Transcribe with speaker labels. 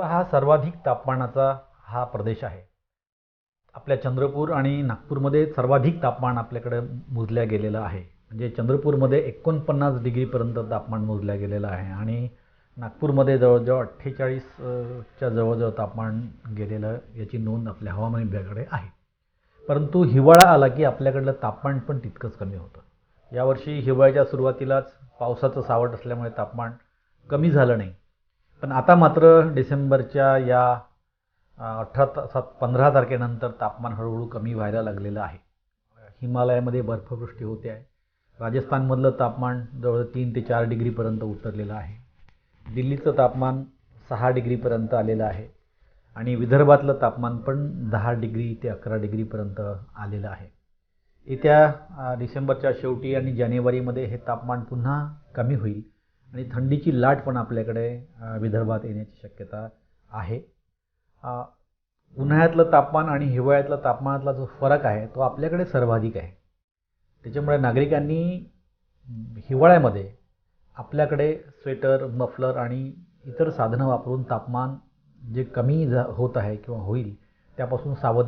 Speaker 1: विदर्भ हा सर्वाधिक तापमानाचा हा प्रदेश आहे. आपल्या चंद्रपूर आणि नागपूरमध्ये सर्वाधिक तापमान आपल्याकडे मोजल्या गेलेलं आहे. म्हणजे चंद्रपूरमध्ये एकोणपन्नास डिग्रीपर्यंत तापमान मोजल्या गेलेलं आहे आणि नागपूरमध्ये जवळजवळ अठ्ठेचाळीसच्या जवळजवळ तापमान गेलेलं याची नोंद आपल्या हवामान विभागाकडे आहे. परंतु हिवाळा आला की आपल्याकडलं तापमान पण तितकंच कमी होतं. यावर्षी हिवाळ्याच्या सुरुवातीलाच पावसाचं सावट असल्यामुळे तापमान कमी झालं नाही. पण आता मात्र डिसेंबरच्या या अठरा ता सात पंधरा तारखेनंतर तापमान हळूहळू कमी व्हायला लागलेलं आहे. हिमालयामध्ये बर्फवृष्टी होते आहे. राजस्थानमधलं तापमान जवळ तीन ते चार डिग्रीपर्यंत उतरलेलं आहे. दिल्लीचं तापमान सहा डिग्रीपर्यंत आलेलं आहे. आणि विदर्भातलं तापमान पण दहा डिग्री ते अकरा डिग्रीपर्यंत आलेलं आहे. येत्या डिसेंबरच्या शेवटी आणि जानेवारीमध्ये हे तापमान पुन्हा कमी होईल. आणि थंडीची लाट पण आपल्याकडे विदर्भात येण्याची शक्यता आहे. उन्हाळ्यातलं तापमान आणि हिवाळ्यातलं तापमानातला जो फरक आहे तो आपल्याकडे सर्वाधिक आहे. त्याच्यामुळे नागरिकांनी हिवाळ्यामध्ये आपल्याकडे स्वेटर मफलर आणि इतर साधनं वापरून तापमान जे कमी झा होत आहे किंवा होईल त्यापासून सावध